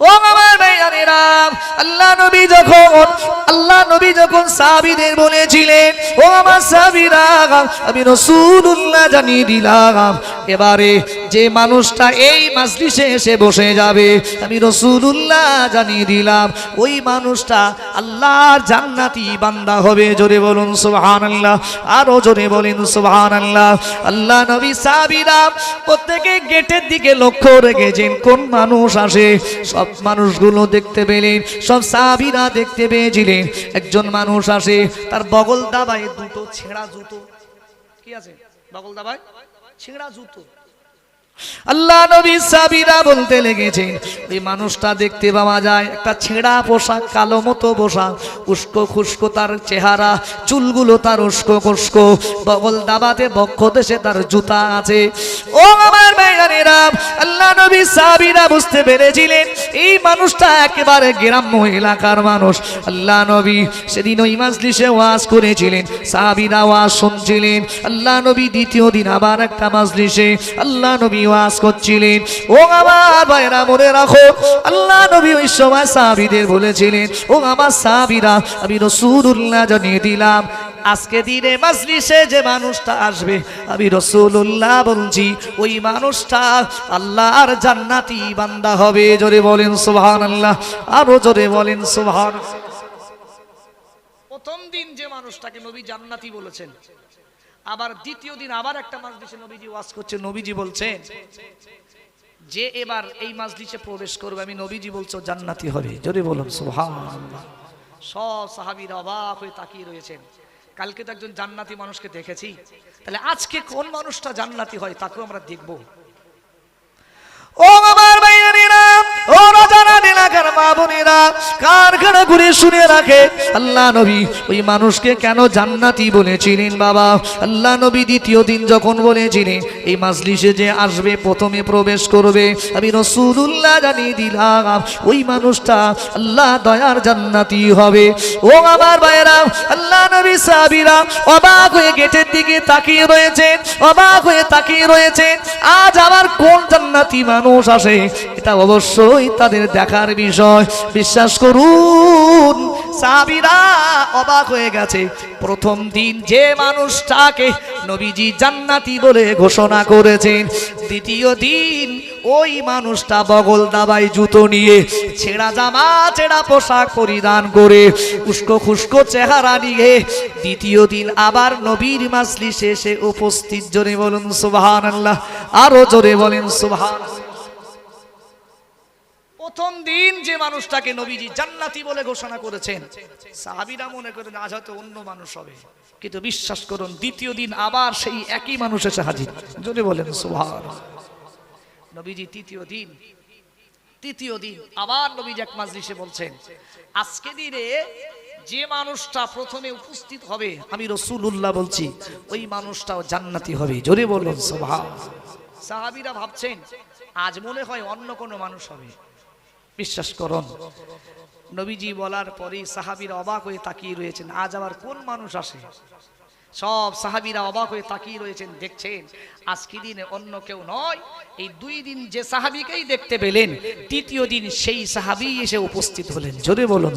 ও আমার ভাইয়ানেরা আল্লাহ নবী যখন, আল্লাহ নবী যখন সাহাবীদের বলেছিলেন, ও আমার সাহাবীরা, আমি রাসূলুল্লাহ জানিয়ে দিলাম, এবারে যে মানুষটা এই মাজলিসে এসে বসে যাবে, আমি রাসূলুল্লাহ জানিয়ে দিলাম, ওই মানুষটা আল্লাহর জান্নাতি বান্দা হবে। জোরে বলুন, সুবহানাল্লাহ। আরও জোরে বলেন, সুবহানাল্লাহ। আল্লাহ আল্লাহ নবী সাহাবীরা প্রত্যেকে গেটের দিকে লক্ষ্য রেখেছেন, কোন মানুষ আসে? সব মানুষগুলো দেখতে পেলেন, সব সাহাবীরা দেখতে পেয়েছিলেন। একজন মানুষ আসে, তার বগল দাবায় দুটো ছেঁড়া জুতো। কি আছে? বগল দাবায় ছেঁড়া জুতো। আল্লাহ নবী সাবিরা বলতে লেগেছেন এই মানুষটা দেখতে পাওয়া যায়, একটা ছেঁড়া পোশাক, কালো মতো পোশাক, উস্কো খুস্কো তার চেহারা, চুলগুলো তার উস্কো খুস্কো, বগল দাবাতে বক্ষ দেশে তার জুতা আছে। ও আমার ভাইয়ানেরা আল্লাহ নবী সাবিরা বুঝতে পেরেছিলেন, এই মানুষটা একেবারে গ্রাম্য এলাকার মানুষ। আল্লাহ নবী সেদিন ওই মাজলিসে ওয়াজ করেছিলেন, সাবিরা ওয়াজ শুনছিলেন। আল্লাহ নবী দ্বিতীয় দিন আবার একটা মাজলিসে, আল্লাহ নবী ওয়াজ করছিলেন। ও আমার ভাইরা মনে রাখো, আল্লাহ নবী ওই সময় সাহাবীদের বলেছিলেন, ও আমার সাহাবীরা, আমি রসুল্লাহ জানিয়ে দিলাম, আজকে দিনে মাজলিসে যে মানুষটা আসবে, আমি রসুল্লাহ বলছি, ওই মানুষটা আল্লাহর জান্নাতি বান্দা হবে, জোরে বলেন সুবহান আল্লাহ আরও জোরে বলেন সুবহান প্রথম দিন যে মানুষটাকে নবী জান্নাতি বলেছেন আবার দ্বিতীয় দিন আবার একটা মাজলিসে নবীজি ওয়াজ করছে, নবীজি বলছেন, যে এবার এই মাজলিসে প্রবেশ করবে, আমি নবীজি বলছো জান্নাতি হবে। যদি বলুন, সুবহানাল্লাহ। সব সাহাবীরা অবাক হয়ে তাকিয়ে রয়েছেন। কালকে তো একজন জান্নাতি মানুষকে দেখেছি। তাহলে আজকে কোন মানুষটা জান্নাতি হয় তাকেও আমরা দেখব। ও আমার ভাইয়েরা ও রাজারা এলাকার মা বোনেরা কারখানা ঘুরে শুনে রাখে? আল্লাহ নবী, ওই মানুষকে কেন জান্নাতি বলেছিলেন বাবা? আল্লাহ নবী দ্বিতীয় দিন যখন বলেছিলেন, এই মাজলিসে যে আসবে, প্রথমে প্রবেশ করবে, আমি রসুল্লাহ জানিয়ে দিলাম, ওই মানুষটা আল্লাহ দয়ার জান্নাতি হবে। ও আমার ভাইয়েরা, আল্লাহ নবী সাহাবীরা অবাক হয়ে গেটের দিকে তাকিয়ে রয়েছেন, অবাক হয়ে তাকিয়ে রয়েছেন, আজ আমার কোন জান্নাতি মানুষ আসে? এটা অবশ্যই তাদের দেখার বিষয়। বিশ্বাস করুন সাবিরা অবাক হয়ে গেছে। প্রথম দিন যে মানুষটাকে নবীজি জান্নাতি বলে ঘোষণা করেছেন, দ্বিতীয় দিন ওই মানুষটা বগল দাবাই জুতো নিয়ে ছেঁড়া জামা, ছেঁড়া পোশাক পরিধান করে উস্কো খুস্কো চেহারা নিয়ে দ্বিতীয় দিন আবার নবীর মাসলি শেষে উপস্থিত। জোরে বলুন সুবহান আল্লাহ আরও জোরে বলেন সুবহান প্রথম দিন যে মানুষটাকে নবীজি জান্নাতি বলে ঘোষণা করেছেন, সাহাবিরা মনে করেন আজ হয়তো অন্য মানুষ হবে। কিন্তু বিশ্বাস করুন, দ্বিতীয় দিন আবার সেই একই মানুষ এসে হাজির। যদি বলেন সুভার নবীজি তৃতীয় দিন তৃতীয় দিন আবার নবীজি এক মাজলিসে বলছেন, আজকে দিনে যে মানুষটা প্রথমে উপস্থিত হবে, আমি রসুল্লাহ বলছি, ওই মানুষটাও জান্নাতি হবে। জোরে বলুন সুভার সাহাবিরা ভাবছেন, আজ মনে হয় অন্য কোনো মানুষ হবে। বিশ্বাস করুন। নবীজি বলার পরে সাহাবিরা অবাক হয়ে তাকিয়ে রয়েছেন। আজ আবার কোন মানুষ আসে? সব সাহাবিরা অবাক হয়ে তাকিয়ে রয়েছেন, দেখছেন, আজকে দিনে অন্য কেউ নয়, এই দুই দিন যে সাহাবিকেই দেখতে পেলেন তৃতীয় দিন সেই সাহাবি এসে উপস্থিত হলেন। যদি বলুন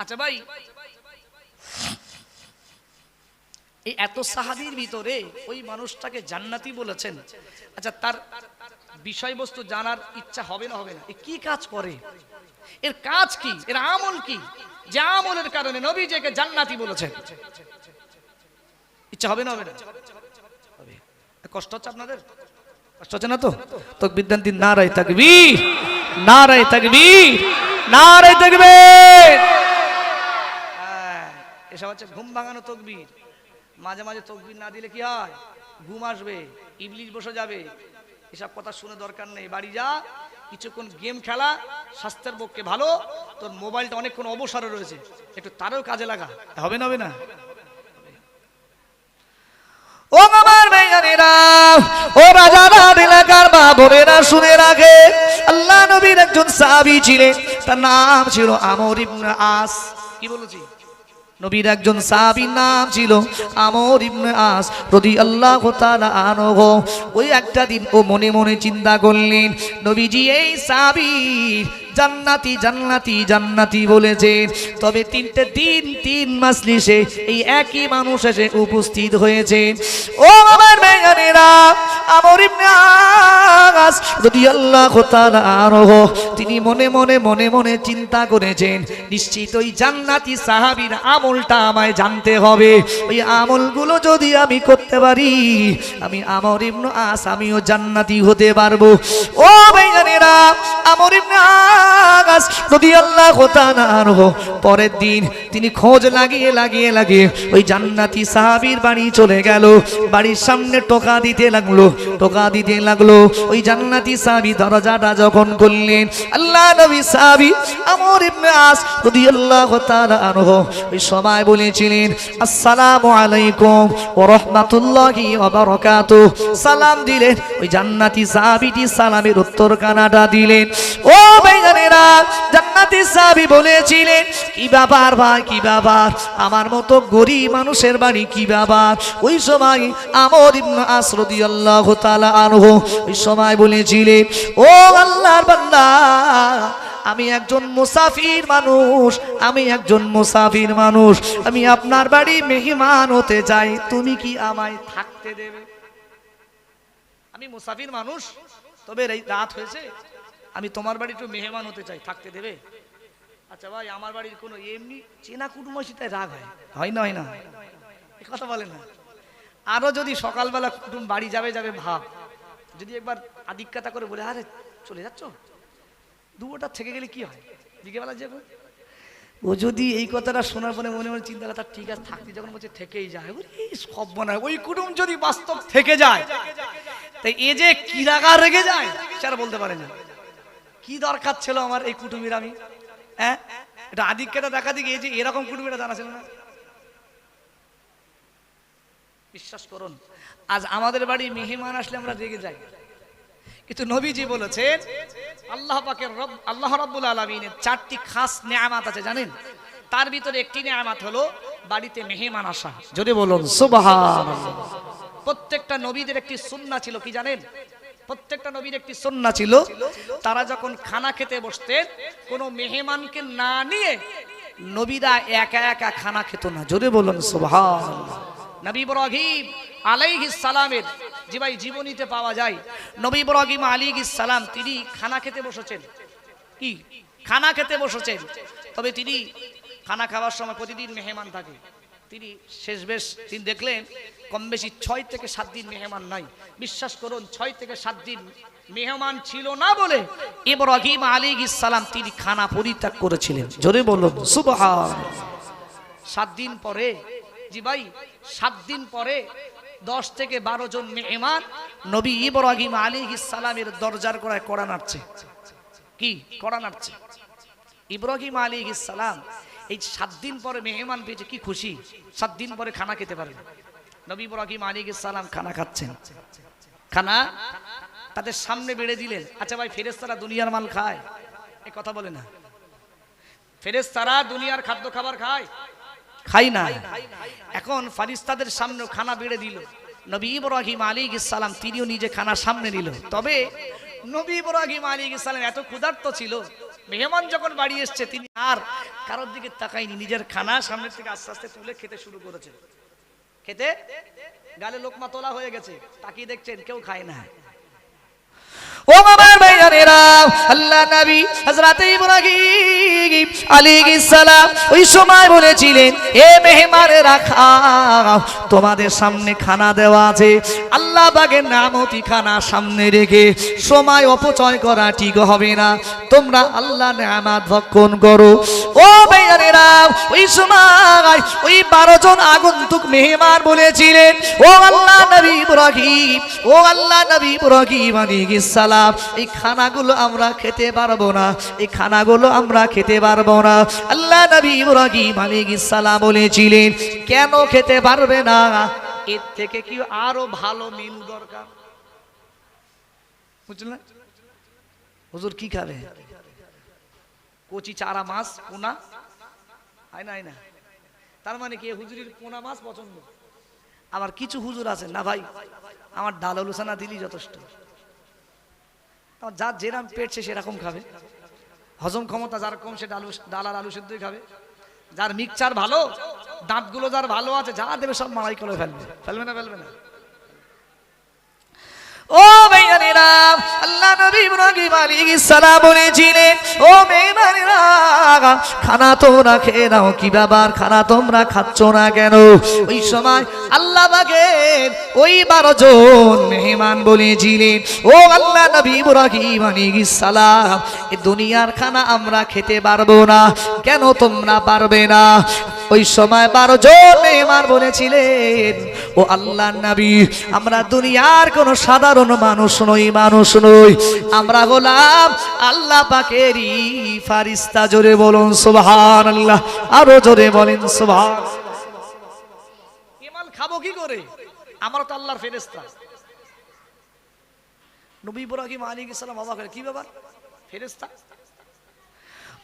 আচ্ছা ভাই, এই এত সাহাবির ভিতরে ওই মানুষটাকে জান্নাতি বলেছেন। আচ্ছা তার বিষয়বস্তু জানার ইচ্ছা হবে না হবে না। এ কি কাজ করে? এর কাজ কি? এর আমল কি? যে আমলের কারণে নবী জান্নাতি বলেছেন। ইচ্ছা হবে না হবে না? কষ্ট হচ্ছে আপনাদের? কষ্ট হচ্ছে না তো? তো বিদ্যান্তি না রাই থাকবি না রাই থাকবি না থাকবে হ্যাঁ, এসব হচ্ছে ঘুম ভাঙানো তকবির। মাঝে মাঝে তকবির না দিলে কি হয়? ঘুম আসবে ইবলিশ বসে যাবে। এসব কথা শুনে দরকার নেই। বাড়ি যা কিছুক্ষণ গেম খেলা স্বাস্থ্যের পক্ষে ভালো তোর মোবাইলটা অনেকক্ষণ অবসরে রয়েছে। একটু তারও কাজে লাগা। হবে না হবে না। ও আমার মেয়েরা ও রাজারা এলাকার মা বোনেরা শুনে রাখে আল্লাহ নবীর একজন সাহাবী ছিলেন। তার নাম ছিল আমর ইবনে আস। কি বলেছি? নবীর একজন সাহাবীর নাম ছিল আমর ইবনে আস আল্লাহ তাআলা আনহু। ওই একটা দিন ও মনে মনে চিন্তা করলেন, নবীজি, এই সাহাবীর জান্নাতি জান্নাতি জান্নাতি বলেছেন তবে তিনটে দিন, তিন মাস মাসলিসে এই একই মানুষ এসে উপস্থিত হয়েছে। ও আমার মেয়ানেরা আমর ইবনে রাদিয়াল্লাহু তাআলা আনহু, তিনি মনে মনে মনে মনে চিন্তা করেছেন নিশ্চিত ওই জান্নাতি সাহাবীর আমলটা আমায় জানতে হবে। ওই আমলগুলো যদি আমি করতে পারি, আমি আমর ইবনে আস, আমিও জান্নাতি হতে পারব। ও ভাইজানেরা আমর ইবনে আস রাদিয়াল্লাহু তাআলা পরের দিন তিনি খোঁজ লাগিয়ে লাগিয়ে লাগিয়ে ওই জান্নাতি বাড়ি চলে গেল। বাড়ির সামনে টোকা দিতে লাগল, টোকা দিতে লাগল। ওই জান্নাতি সাহাবী দরজাটা যখন আল্লাহ নবী সাহাবী আমর আস ওই সময় বলেছিলেন, আসসালামু আলাইকুম ওয়া রাহমাতুল্লাহি ওয়া সালাম দিলেন, ওই জান্নাতি সাহাবীটি সালামের উত্তর কানাডা দিলেন। ও ভাইজানেরা জান্নাতি সাহাবী বলেছিলেন, কি ব্যাপার ভাই, কি ব্যাপার? আমার মতো গরিব মানুষের বাড়ি কি ব্যাপার? ওই সময় আমর ইবনে আস রাদিয়াল্লাহু তাআলা আনহু ওই সময় বলেছিলেন, ও আল্লাহর বান্দা, আমি একজন মুসাফির মানুষ, আমি একজন মুসাফির মানুষ, আমি আপনার বাড়ি মেহমান হতে চাই, তুমি কি আমায় থাকতে দেবে? আমি মুসাফির মানুষ, তবে রাত হয়েছে। আমি তোমার বাড়ি একটু মেহমান হতে চাই, থাকতে দেবে? আচ্ছা ভাই, আমার বাড়ির কোনো এমনি চেনা কুটুম্ব তাই রাগ হয়? হয় না হয় না? এ কথা বলে না। আরও যদি সকালবেলা কুটুম বাড়ি যাবে যাবে ভাব। যদি একবার আদিক্যতা করে বলে, আরে, চলে যাচ্ছ? দুটা থেকে গেলে কি হয়? বিকেবেলা যাবে? ও যদি এই কথাটা শোনার পরে মনে মনে চিন্তা তার ঠিক আছে, থাকতে। যখন বলছে, থেকেই যায় এই সব মনে হয়। ওই কুটুম যদি বাস্তব থেকে যায়, তাই এ যে কি রাগা যায়, সে আর বলতে পারে না। কি দরকার ছিল আমার এই কুটুমির আমি? হ্যাঁ? এটা আদিক্যটা দেখা দিকে যে এরকম কুটুমিটা জানা ছিল না। বিশ্বাস করুন, আজ আমাদের বাড়ি মেহমান আসলে আমরা রেগে যাই। কিন্তু নবীজি বলেছেন, আল্লাহ পাকের রব, আল্লাহ রাব্বুল আলামিনের চারটি খাস নেয়ামাত আছে, জানেন? তার ভিতরে একটি নেয়ামাত হলো বাড়িতে মেহমান আসা। যদি বলুন, সুবহানাল্লাহ। প্রত্যেকটা নবীদের একটি সুন্নাহ ছিল কি জানেন? প্রত্যেকটা নবীর একটি সুন্নাহ ছিল, তারা যখন খানা খেতে বসতেন, কোনো মেহমানকে না নিয়ে নবীরা একা একা খানা খেত না। জোরে বলুন, সুবহানাল্লাহ। নবী ইব্রাহিম আলাইহিস সালামের যে ভাই জীবনীতে পাওয়া যায়, নবী ইব্রাহিম আলাইহিস সালাম তিনি খানা খেতে বসেছেন। কি? খানা খেতে বসেছেন। তবে তিনি খানা খাওয়ার সময় প্রতিদিন মেহমান থাকে। তিনি শেষ বেশ তিনি দেখলেন কম বেশি ছয় থেকে সাত দিন মেহমান নাই। বিশ্বাস করুন, ছয় থেকে সাত দিন মেহমান ছিল না বলে ইব্রাহিম আলাইহিস সালাম তিনি খানা পরিত্যাগ করেছিলেন। জোরে বলুন, সুবহান। সাত দিন পরে, জি ভাই, সাত দিন পরে দশ থেকে বারো জন মেহমান নবী ইব্রাহিম আলী সালামের দরজার করায় কড়া নাড়ছে। কি? কড়া নাড়ছে। ইব্রাহিম আলী সালাম এই সাত দিন পরে মেহমান পেয়েছে কি খুশি? সাত দিন পরে খানা খেতে পারবে নবী ইব্রাহিম আলী সালাম খানা খাচ্ছেন। খানা তাদের সামনে বেড়ে দিলেন। আচ্ছা ভাই ফেরেস্তারা দুনিয়ার মাল খায়? এ কথা বলে না। ফেরেস্তারা দুনিয়ার খাদ্য খাবার খায়? খাই না। এখন ফারিস্তাদের সামনে খানা বেড়ে দিল। নবী ইব্রাহিম আলী সালাম তিনিও নিজে খানা সামনে নিল। তবে নবী ইব্রাহিম আলী সালাম এত ক্ষুধার্ত ছিল, মেহমান যখন বাড়ি এসছে, তিনি আর কারোর দিকে তাকাইনি নিজের খানা সামনের থেকে আস্তে আস্তে তুলে খেতে শুরু করেছে। খেতে? গালে লোকমা তোলা হয়ে গেছে। তাকিয়ে দেখছেন কেউ খায় না। সময় তোমাদের সামনে খানা দেওয়া আছে। আল্লাহ বাগের সামনে রেখে সময় অপচয় করা ঠিক হবে না। তোমরা আল্লাহ নেয়ামাত ভক্ষণ করো। ও ওই সময় ওই বারো জন আগন্তুক মেহমান বলেছিলেন, ও আল্লাহ নবী ও আল্লাহ নবী সালাম, এই খানাগুলো আমরা খেতে পারব না, এই খানাগুলো আমরা খেতে পারব না। আল্লাহ নবী সালাম বলেছিলেন, কেন খেতে পারবে না? এর থেকে কি আরও ভালো মেনু দরকার? বুঝলেন? হুজুর কি খাবে? কচি চারা মাছ, পোনা? হয় না হয় না তার মানে কি হুজুরির পোনা মাছ পছন্দ? আবার কিছু হুজুর আছে, না ভাই, আমার ডাল আলুসানা দিলি যথেষ্ট। যার যেরকম পেট সে সেরকম খাবে। হজম ক্ষমতা যার কম, সে ডাল ডাল আর আলু সেদ্ধই খাবে। যার মিক্সচার ভালো, দাঁতগুলো যার ভালো আছে, যা দেবে সব মারাই করে ফেলবে। ফেলবে না ফেলবে না? ও ভাইয়ানেরা আল্লাহ নবী ইব্রাহিম আলাইহিস সালাম বলেছিলেন, ও মেহমানেরা, খানা তোমরা খেয়ে নাও, কি ব্যাপার? খানা তোমরা খাচ্ছ না কেন? ওই সময় আল্লাহ পাকের ওই বারো জন মেহমান বলেছিলেন, ও আল্লাহ নবী ইব্রাহিম আলাইহিস সালাম এই দুনিয়ার খানা আমরা খেতে পারব না, কেন তোমরা পারবে না? ওই সময় বারো জন মেহমান বলেছিলেন ও আল্লাহ নবী আমরা দুনিয়ার কোন সাধারণ মানুষ নই মানুষ নই। আমরা হলাম আল্লাহ পাকেরই ফারিস্তা জোরে বলুন সুবহান আল্লাহ আরও জোরে বলেন ইমান খাব কি করে? আমরা তো আল্লাহর ফেরেস্তা নবী ইব্রাহিম আলাইহিস সালাম অবাক হলেন, কি ব্যাপার? ফেরেস্তা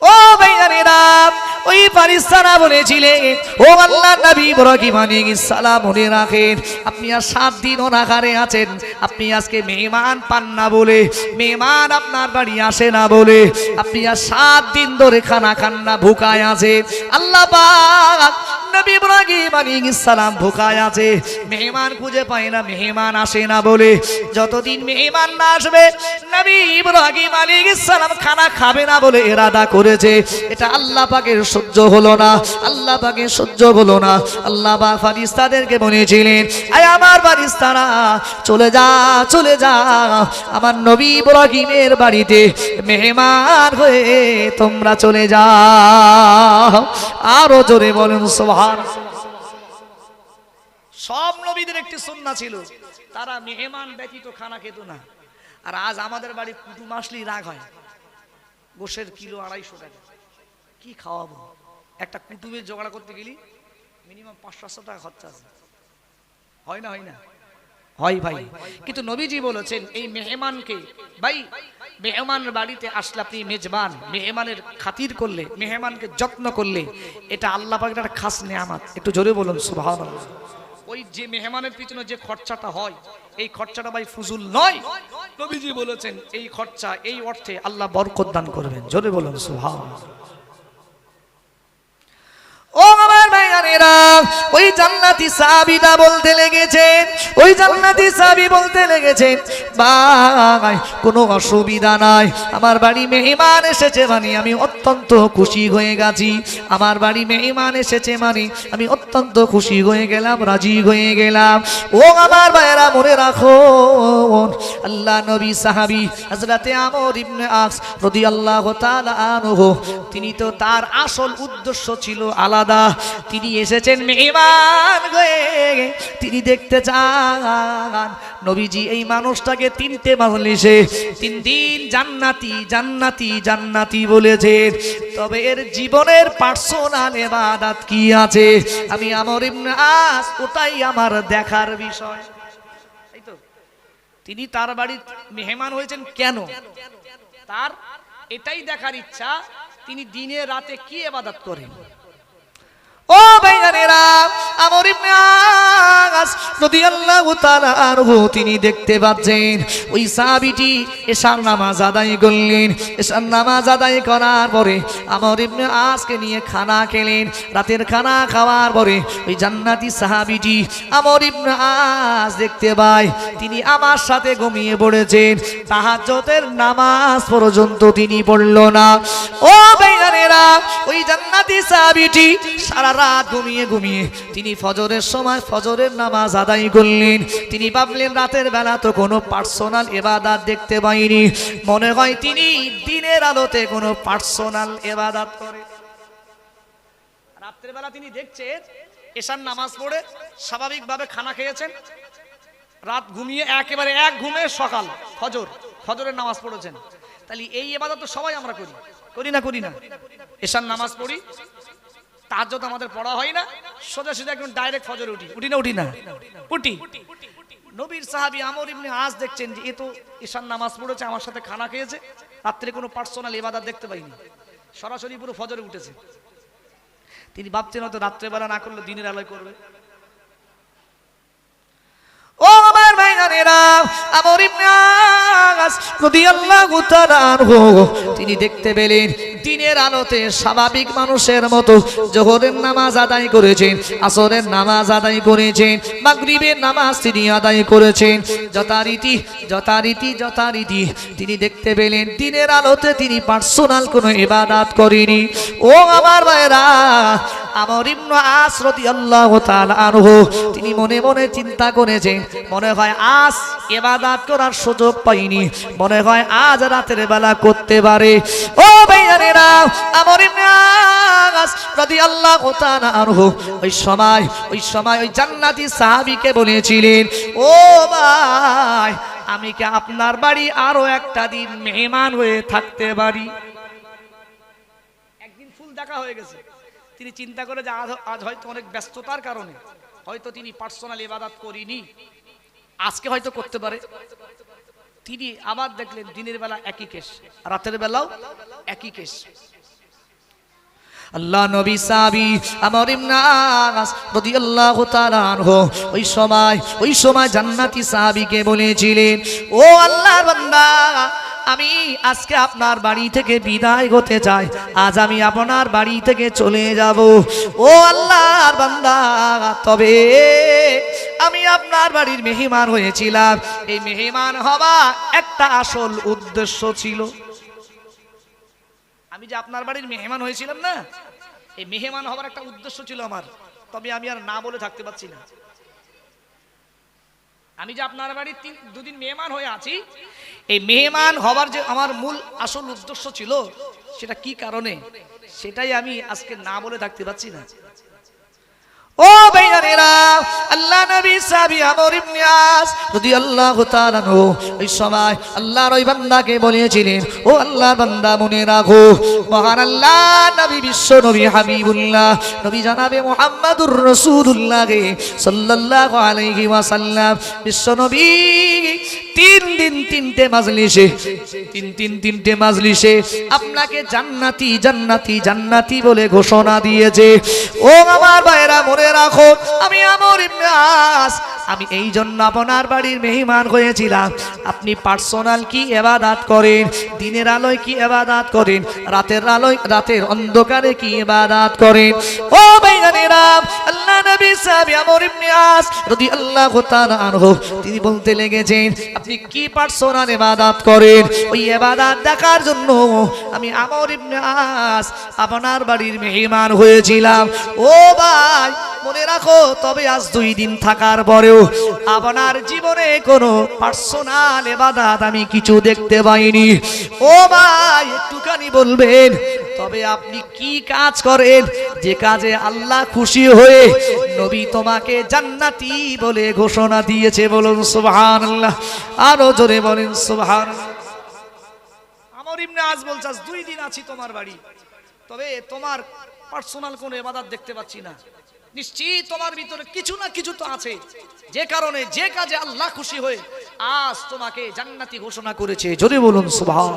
ও ভাইজানেরা ওই ফারিস্তারা বলেছিলেন ও আল্লাহ নবী ইব্রাহিম আলাইহিস সালাম মনে রাখেন, আপনি আর সাত দিন অনাহারে আছেন, আপনি আজকে মেহমান পান না বলে, মেহমান আপনার বাড়ি আসে না বলে, আপনি আর সাত দিন ধরে খানা খান না, ভুকায় আছে আল্লাহ পাক নবী ইব্রাহিম আলাইহিস ভুকায় আছে। মেহমান খুঁজে পায় না, মেহমান আসে না বলে। যতদিন মেহমান না আসবে, নবী ইব্রাহিম খানা খাবে না বলে করেছে। এটা আল্লাহ পাকের সহ্য হলো না, আল্লাহ পাকের সহ্য হলো না। আল্লাহ ফারিস্তাদেরকে বলেছিলেন, আয় আমার ফারিস্তারা চলে যা চলে যা। আমার নবী ইব্রাহিমের বাড়িতে মেহমান হয়ে তোমরা চলে যাও। আরও জোরে বলেন সব নবীদের একটি সুন্নাহ ছিল, তারা মেহমান ব্যতীত খানা খেত না। আর আজ আমাদের বাড়ি কুটুম আসলেই রাগ হয়। গোশের কিলো আড়াইশো টাকা। কি খাওয়াবো? একটা কুটুমের জোগাড় করতে গেলি মিনিমাম পাঁচ সাতশো টাকা খরচা আছে। হয় না হয় না? হয় ভাই। কিন্তু নবীজি বলেছেন, এই মেহমানকে, ভাই মেহমানের বাড়িতে আসলে আপনি মেজবান, মেহমানের খাতির করলে, মেহমানকে যত্ন করলে, এটা আল্লাহ পাকের খাস নেয়ামাত। একটু জোরে বলুন সুভাব ওই যে মেহমানের পিছনে যে খরচাটা হয়, এই খরচাটা ভাই ফুজুল নয়। কবিজি বলেছেন, এই খরচা, এই অর্থে আল্লাহ বরকত দান করবেন। জোরে বলুন, সুবহানাল্লাহ। ও আমার ভাইয়ানেরা ওই জান্নাতি সাহাবীরা বলতে লেগেছেন ওই জান্নাতি সাহাবী বলতে লেগেছেন ভাই, কোনো অসুবিধা নাই। আমার বাড়ি মেহমান এসেছে মানে আমি অত্যন্ত খুশি হয়ে গেছি। আমার বাড়ি মেহমান এসেছে মানে আমি অত্যন্ত খুশি হয়ে গেলাম, রাজি হয়ে গেলাম। ও আমার ভাইয়েরা, মনে রাখো, আল্লাহ নবী সাহাবী হযরতে আমর ইবনে আস তাআলা আনহু, তিনি তো তার আসল উদ্দেশ্য ছিল আলাদা তিনি এসেছেন মেহমান তিনি দেখতে চান। নবীজি, এই মানুষটাকে তিনটে মাজলিসে তিন দিন জান্নাতি জান্নাতি জান্নাতি বলেছেন। তবে এর জীবনের পার্সোনাল এবাদাত কি আছে? আমি আমর ইবনে আস, ওটাই আমার দেখার বিষয়। তিনি তার বাড়ির মেহমান হয়েছেন কেন? তার এটাই দেখার ইচ্ছা, তিনি দিনে রাতে কি এবাদত করেন? ও ভাইজানেরা, আমর ইবনে আস রাদিয়াল্লাহু তিনি দেখতে পাচ্ছেন, ওই সাহাবীটি এশার নামাজ আদায় করলেন। এশার নামাজ আদায় করার পরে আমর আসকে নিয়ে খানা খেলেন। রাতের খানা খাওয়ার পরে ওই জান্নাতি সাহাবীটি আমর আস দেখতে পায়, তিনি আমার সাথে ঘুমিয়ে পড়েছেন। তাহাজ্জুদের নামাজ পর্যন্ত তিনি পড়ল না। ও ভাইজানেরা, ওই জান্নাতি সাহাবীটি সারা রাত ঘুমিয়ে ঘুমিয়ে তিনি ফজরের সময় ফজরের নামাজ আদায় করলেন। তিনি ভাবলেন, রাতের বেলা তো কোনো পার্সোনাল এবাদাত দেখতে পাইনি। মনে হয় তিনি দিনের আলোতে কোনো পার্সোনাল এবাদাত করে। রাত্রের বেলা তিনি দেখছেন, এশার নামাজ পড়ে স্বাভাবিকভাবে খানা খেয়েছেন। রাত ঘুমিয়ে একেবারে এক ঘুমে সকাল, ফজর, ফজরের নামাজ পড়েছেন। তাহলে এই এবাদত তো সবাই আমরা করি। করি না করি না। এশার নামাজ পড়ি তাহাজ্জুদ আমাদের পড়া হয় না। সোজা সোজা একদম ডাইরেক্ট ফজরে উঠি। উঠি না উঠি না? উঠি। নবীর সাহাবি আমর ইবনে আজ দেখছেন যে, এ তো ঈশান নামাজ পড়েছে, আমার সাথে খানা খেয়েছে, রাত্রে কোনো পার্সোনাল ইবাদত দেখতে পাইনি। সরাসরি পুরো ফজরে উঠেছে। তিনি ভাবছেন হয়তো রাত্রেবেলা না করলে দিনের আলোয় করবে ও আমার তিনি দেখতে পেলেন দিনের আলোতে স্বাভাবিক মানুষের মতো জোহরের নামাজ আদায় করেছেন, আসরের নামাজ আদায় করেছেন, মাগরিবের নামাজ তিনি আদায় করেছেন। যথারীতি যথারীতি যথারীতি তিনি দেখতে পেলেন দিনের আলোতে তিনি পার্সোনাল কোনো ইবাদত করেনি। ও আমার ভাইরা আমর ইবনে আস রাদিয়াল্লাহু তাআলা আনহু, তিনি মনে মনে চিন্তা করেছেন, মনে হয় আজ এবাদাত করার সুযোগ পাইনি। মনে হয় আজ রাতের বেলা করতে পারে। ও ভাইজানেরা আমর আমি কি আপনার বাড়ি আরও একটা দিন মেহমান হয়ে থাকতে পারি? একদিন ফুল দেখা হয়ে গেছে। তিনি চিন্তা করে যে আজ আজ হয়তো অনেক ব্যস্ততার কারণে, হয়তো তিনি পার্সোনাল ইবাদত করিনি। আজকে হয়তো করতে পারে। তিনি আবার দেখলেন দিনের বেলা একই কেশ রাতের বেলাও একই কেশ আল্লাহ নবী সাবি আমার ইমনাস রাদিয়াল্লাহু তাআলা আনহু ওই সময় ওই সময় জান্নাতি সাহাবীকে বলেছিলেন, ও আল্লাহর বান্দা আমি আজকে আপনার বাড়ি থেকে বিদায় হতে চাই। আজ আমি আপনার বাড়ি থেকে চলে যাব। ও আল্লাহর বান্দা, তবে আমি আপনার বাড়ির মেহমান হয়েছিলাম। এই মেহমান হওয়া একটা আসল উদ্দেশ্য ছিল। আমি যে আপনার বাড়ির মেহমান হয়েছিলাম না, এই মেহমান হবার একটা উদ্দেশ্য ছিল আমার। তবে আমি আর না বলে থাকতে পারছি না। আমি যে আপনার বাড়ির দুদিন মেহমান হয়ে আছি এই মেহমান হবার যে আমার মূল আসল উদ্দেশ্য ছিল, সেটা কি কারণে? সেটাই আমি আজকে না বলে থাকতে পারছি না। ও ভাইয়ানেরা আল্লাহ নবী সাহাবী আমর ইবনে আস রাদিয়াল্লাহু তাআলা আনহু ওই সময় আল্লাহর ওই বান্দাকে বলেছিলেন, ও আল্লাহর বান্দা, মনে রাখো, মহান আল্লাহ, নবী বিশ্ব নবী হাবিবুল্লাহ, নবী জানাবে মুহাম্মাদুর রাসূলুল্লাহ সাল্লাল্লাহু আলাইহি ওয়াসাল্লাম, বিশ্ব নবী তিন দিন তিনটে মাজলিসে, তিন তিন তিনটে মাজলিসে আপনাকে জান্নাতি জান্নাতি জান্নাতি বলে ঘোষণা দিয়েছে। ও আমার ভাইরা মনে রাখো, আমি আমর আস আমি এই জন্য আপনার বাড়ির মেহমান হয়েছিলাম। আপনি পার্সোনাল কি এবাদাত করেন? দিনের আলোয় কি এবাদাত করেন? রাতের আলোয়, রাতের অন্ধকারে কি এবাদাত করেন? ও ভাইজানেরা, আল্লাহ নবী সাহাবী আমর ইবনে আস রাদিয়াল্লাহু তাআলা আনহু, তিনি বলতে লেগেছেন, আপনি কি পার্সোনাল ইবাদত করেন? ওই ইবাদত দেখার জন্য আমি আমর ইবনে আস আপনার বাড়ির মেহমান হয়েছিলাম। ও ভাই মনে রাখো, তবে আজ দুই দিন থাকার পরেও আপনার জীবনে কোনো পার্সোনাল এবাদাত আমি কিছু দেখতে পাইনি। ও ভাই একটুখানি বলবেন, তবে আপনি কি কাজ করেন? যে কাজে আল্লাহ খুশি হয়ে নবী তোমাকে জান্নাতি বলে ঘোষণা দিয়েছে, বলুন সুবহানাল্লাহ। আরও জোরে বলেন সুবহান আমার ইবনে আজ বলছে আজ দুই দিন আছি তোমার বাড়ি। তবে তোমার পার্সোনাল কোনো এবাদাত দেখতে পাচ্ছি না। নিশ্চিত তোমার ভিতরে কিছু না কিছু তো আছে। যে কারণে যে কাজে আল্লাহ খুশি হয়ে আজ তোমাকে জান্নাতি ঘোষণা করেছে। জোরে বলুন সুবহান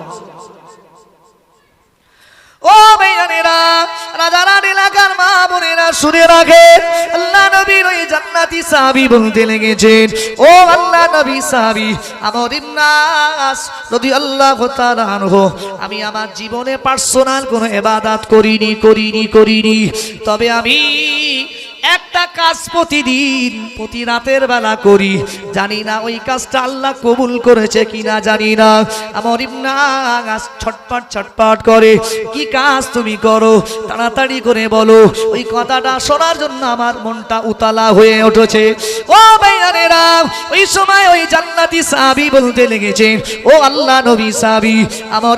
ও ভাইয়ানেরা রাজারার এলাকার মা বোনেরা, শুনে রাখে, আল্লাহ নবীর ওই জান্নাতি সাহাবী বলতে লেগেছেন ও আল্লাহ নবী সাহাবী, আমার ইমনাস যদি আল্লাহ আমি আমার জীবনে পার্সোনাল কোনো ইবাদত করিনি করিনি করিনি। তবে আমি এক একটা কাজ প্রতিদিন, প্রতি রাতের বেলা করি। জানি না ওই কাজটা আল্লাহ কবুল করেছে কিনা, জানি না। আমার ইবনাস ছটপট ছটপট করে, কি কাজ তুমি করো? তাড়াতাড়ি করে বলো। ওই কথাটা শোনার জন্য আমার মনটা উতালা হয়ে উঠেছে। ও ভাইয়ানেরা ওই সময় ওই জান্নাতি সাহাবী বলতে লেগেছে, ও আল্লাহ নবী সাহাবী, আমার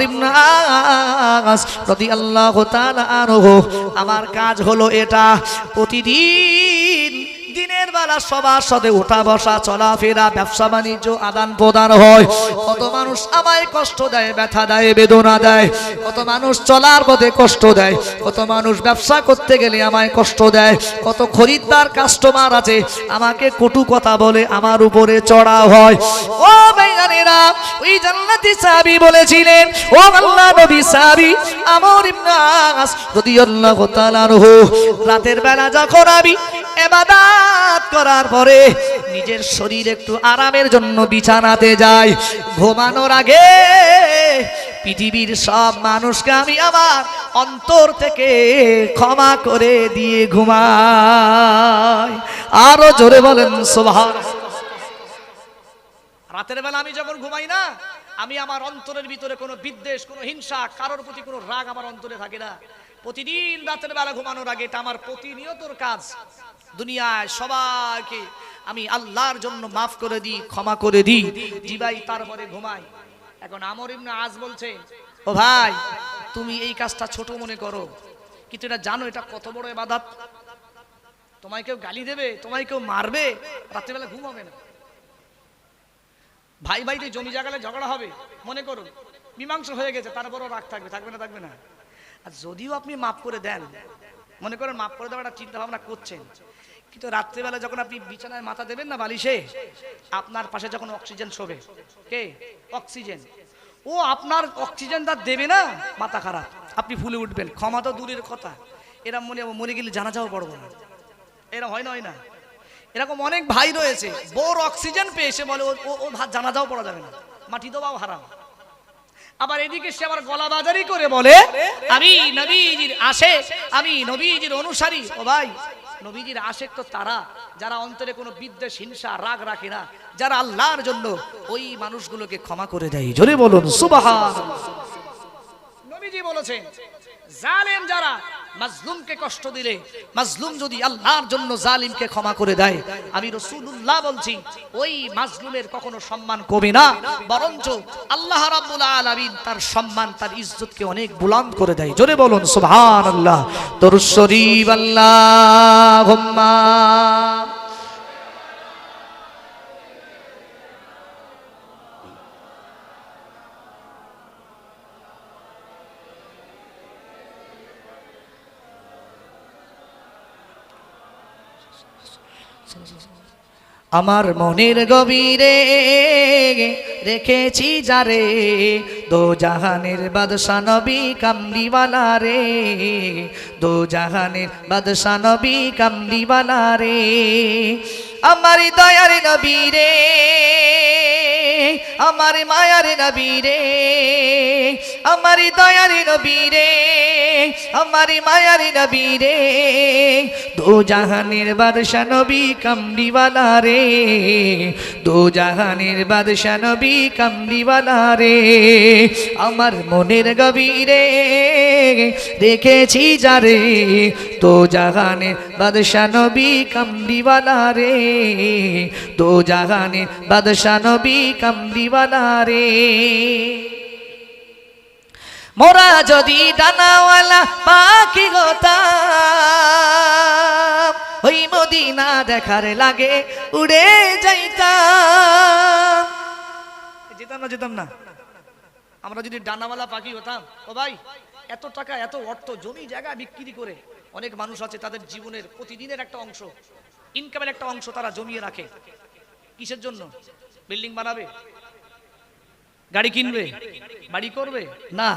রাদিয়াল্লাহু তাআলা আনহু, আমার কাজ হলো এটা, প্রতিদিন الدين দিনের বেলা সবার সাথে উঠা বসা, চলাফেরা, ব্যবসা বাণিজ্য, আদান প্রদান হয়। কত মানুষ আমায় কষ্ট দেয়, ব্যথা দেয়, বেদনা দেয়। কত মানুষ চলার পথে কষ্ট দেয়। কত মানুষ ব্যবসা করতে গেলে আমায় কষ্ট দেয়। কত খরিদ্দার কাস্টমার আছে, আমাকে কটু কথা বলে, আমার উপরে চড়া হয়। ও বেগানেরা ওই জান্নাতি সাহাবী বলেছিলেন, ও আল্লাহ নবী সাহাবী, আমর ইবনে আস রাদিয়াল্লাহু তাআলা রাতের বেলা যখন আমি এবাদাত করার পরে নিজের শরীর একটু আরামের জন্য বিছানাতে যাই। ঘুমানোর আগে পৃথিবীর সব মানুষকে আমি আমার অন্তর থেকে ক্ষমা করে দিয়ে ঘুমাই। আরও জোরে বলেন সোভান রাতের বেলা আমি যখন ঘুমাই না, আমি আমার অন্তরের ভিতরে কোনো বিদ্বেষ, কোনো হিংসা, কারোর প্রতি কোনো রাগ আমার অন্তরে থাকে না। প্রতিদিন রাতের বেলা ঘুমানোর আগে এটা আমার প্রতিনিয়তর কাজ। দুনিয়ায় সবাইকে আমি আল্লাহর জন্য মাফ করে দিই, ক্ষমা করে দিই জিবাই তারপরে ঘুমাই। এখন আমর ইবনে আজ বলছে, ও ভাই, তুমি এই কাজটা ছোট মনে করো, কিন্তু এটা জানো, এটা কত বড় এবাদাত তোমায় কেউ গালি দেবে, তোমায় কেউ মারবে রাত্রিবেলা ঘুম হবে না। ভাই ভাইতে জমি জায়গালে ঝগড়া হবে, মনে করুন মীমাংসা হয়ে গেছে, তারপরও রাগ থাকবে থাকবে না থাকবে না। আর যদিও আপনি মাফ করে দেন, মনে করেন মাফ করে দেওয়ার চিন্তা ভাবনা করছেন, কিন্তু রাত্রিবেলা যখন আপনি বিছানায় মাথা দেবেন না বালিশে, আপনার পাশে যখন অক্সিজেন শোবে, কে? অক্সিজেন। ও আপনার অক্সিজেন তার দেবে না, মাথা খারাপ। আপনি ফুলে উঠবেন, ক্ষমা তো দূরের কথা। এরা মনে মরে গেলে জানা যাও পড়ব না। এরকম হয় না হয় না। এরকম অনেক ভাই রয়েছে, বোর অক্সিজেন পেয়ে সে বলে, ও- ও ভাত জানাজাও পড়া যাবে না। মাটি দেওয়াও হারাম। আবার এদিকে সে আবার গলা বাজারি করে বলে, আমি নবীজির আশে আমি নবীজির অনুসারী। ও ভাই, নবীজির আশেক তো তারা, যারা অন্তরে কোনো বিদ্বেষ, হিংসা, রাগ রাখে না, যারা আল্লাহর জন্য ওই মানুষগুলোকে ক্ষমা করে দেয়। জোরে বলুন সুবাহ নবীজি বলেছেন জালেম যারা, মাজলুমকে কষ্ট দিলে, মাজলুম যদি আল্লাহর জন্য জালিমকে ক্ষমা করে দেয়, আমি রসুল্লাহ বলছি, ওই মাজলুমের কখনো সম্মান কমে না, বরঞ্চ আল্লাহ আলামিন তার সম্মান, তার ইজ্জতকে অনেক বুলন্দ করে দেয়। জোরে বলুন, সুবহানাল্লাহ। তোর শরীফ আল্লাহুম্মা। আমার মনের গভীরে রেখেছি যারে দো জাহানের বাদশা নবী কামলিওয়ালা রে, দো জাহানের বাদশা নবী কামলিওয়ালা রে। আমার দয়ার নবী রে আমার মায়ার নবী রে, আমার দয়ার নবী রে, আমার মায়ার নবী রে। দো জাহানের বাদশা নবী কামলিওয়ালা রে, দো জাহানের বাদশা নবী কামলিওয়ালা রে। আমার মনের গভীরে রেখেছি যারে তো জাহানের বাদশা নবী কামলিওয়ালা রে তো জাহানের বাদশা নবী রে মোরা যদি ডানাওয়ালা পাখি হতাম, ওই মদিনা দেখার লাগে উড়ে যাইতাম। যেতাম না যেতাম না। আমরা যদি ডানাওয়ালা পাখি হতাম, ও ভাই, এত টাকা, এত অর্থ, জমি, জায়গা বিক্রি করে অনেক মানুষ আছে, তাদের জীবনের প্রতিদিনের একটা অংশ ইনকামের একটা অংশ তারা জমিয়ে রাখে। কিসের জন্য? বিল্ডিং বানাবে? গাড়ি কিনবে? বাড়ি করবে? না।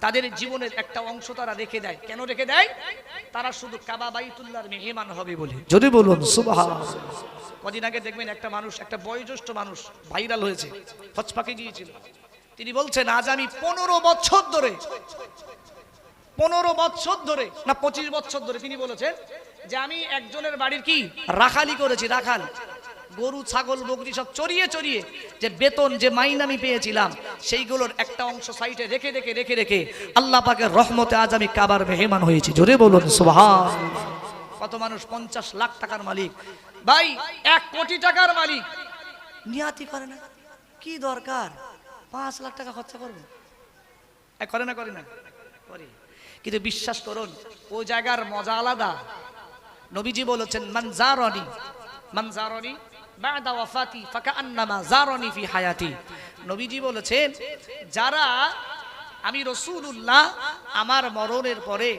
তাদের জীবনের একটা অংশ তারা রেখে দেয়। কেন রেখে দেয়? তারা শুধু কাবা বাইতুল্লাহর মেহমান হবে বলে। যদি বলুন কদিন আগে দেখবেন একটা মানুষ একটা বয়োজ্যেষ্ঠ মানুষ ভাইরাল হয়েছে হজপাকে গিয়েছিল তিনি বলছেন আজ আমি পনেরো বছর ধরে পনেরো বছর ধরে না পঁচিশ বছর ধরে তিনি বলেছেন যে আমি একজনের বাড়ির কি? রাখালি করেছি রাখাল। গরু, ছাগল, বকরি সব চড়িয়ে চড়িয়ে যে বেতন, যে মাইন আমি পেয়েছিলাম, সেইগুলোর একটা অংশ সাইডে রেখে রেখে রেখে রেখে আল্লাহ পাকের রহমতে আজ আমি কাবার মেহমান হয়েছি। জোরে বলুন সুবহান কত মানুষ পঞ্চাশ লাখ টাকার মালিক। ভাই, এক কোটি টাকার মালিক। নিয়াতি করে না। কি দরকার? পাঁচ লাখ টাকা খরচা করবে। করে না করে না। করে। কিন্তু বিশ্বাস করুন, ও জায়গার মজা আলাদা। নবীজি বলেছেন, মান জারনি। মান জারনি বাদা ওয়াফাতি ফাকান্নামা জারনি ফি হায়াতি। নবীজি বলেছেন, যারা আমি রসুল্লাহ আমার মরণের পরে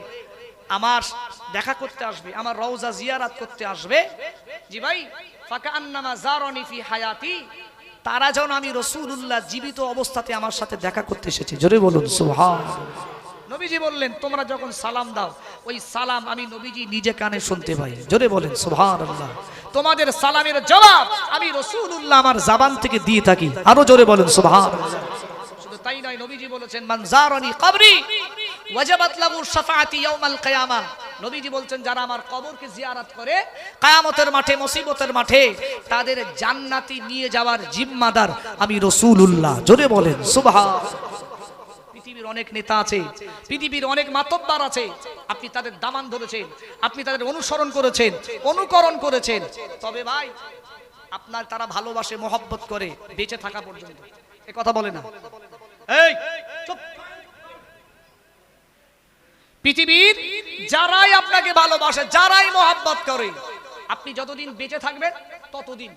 আমার দেখা করতে আসবে, আমার রওজা জিয়ারাত করতে আসবে, জি ভাই ফাঁকা আন্নামা জারনি ফি হায়াতি, তারা যেন আমি রসুল্লাহ জীবিত অবস্থাতে আমার সাথে দেখা করতে এসেছে। জোরে বলুন, সুবহান। নবীজি বললেন, তোমরা যখন সালাম দাও, ওই সালাম আমি নবীজি নিজে কানে শুনতে পাই। জোরে বলেন, সুবহানাল্লাহ। তোমাদের সালামের জবাব আমি রসুল্লাহ আমার জাবান থেকে দিয়ে থাকি। আরও জোরে বলেন, সুবহানাল্লাহ। শুধু তাই নয়, নবীজি বলেছেন, মান জারানি কবরি, ওয়াজাবাত লাহু শাফাআতি ইয়াউমাল কিয়ামা। নবীজি বলছেন, যারা আমার কবরকে করে, কিয়ামতের মাঠে মাঠে, তাদের জান্নাতি নিয়ে যাওয়ার জিম্মাদার আমি রাসূলুল্লাহ। জোরে বলেন সুবহান পৃথিবীর অনেক নেতা আছে, পৃথিবীর অনেক মাতব্বার আছে। আপনি তাদের দামান ধরেছেন, আপনি তাদের অনুসরণ করেছেন, অনুকরণ করেছেন। তবে ভাই, আপনার তারা ভালোবাসে, মহব্বত করে, বেঁচে থাকা পর্যন্ত। এ কথা বলে না। এই পৃথিবীর যারাই আপনাকে ভালোবাসে, যারাই মহাব্বত করে, আপনি যতদিন বেঁচে থাকবেন, ততদিন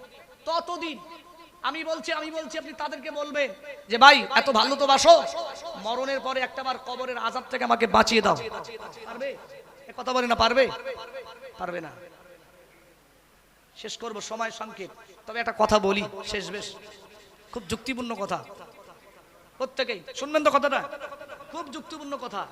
ততদিন আমি বলছি আমি বলছি, আপনি তাদেরকে বলবেন যে, ভাই, এত ভালো তো বাসো। মরণের পরে একটাবার কবরের আজাব থেকে আমাকে বাঁচিয়ে দাও। পারবে? কথা বলে না, পারবে? পারবে না। শেষ করব, সময় সংক্ষেপ। তবে একটা কথা বলি, শেষ বেশ। খুব যুক্তিপূর্ণ কথা। প্রত্যেকেই। শুনবেন তো কথাটা? খুব যুক্তিপূর্ণ কথা।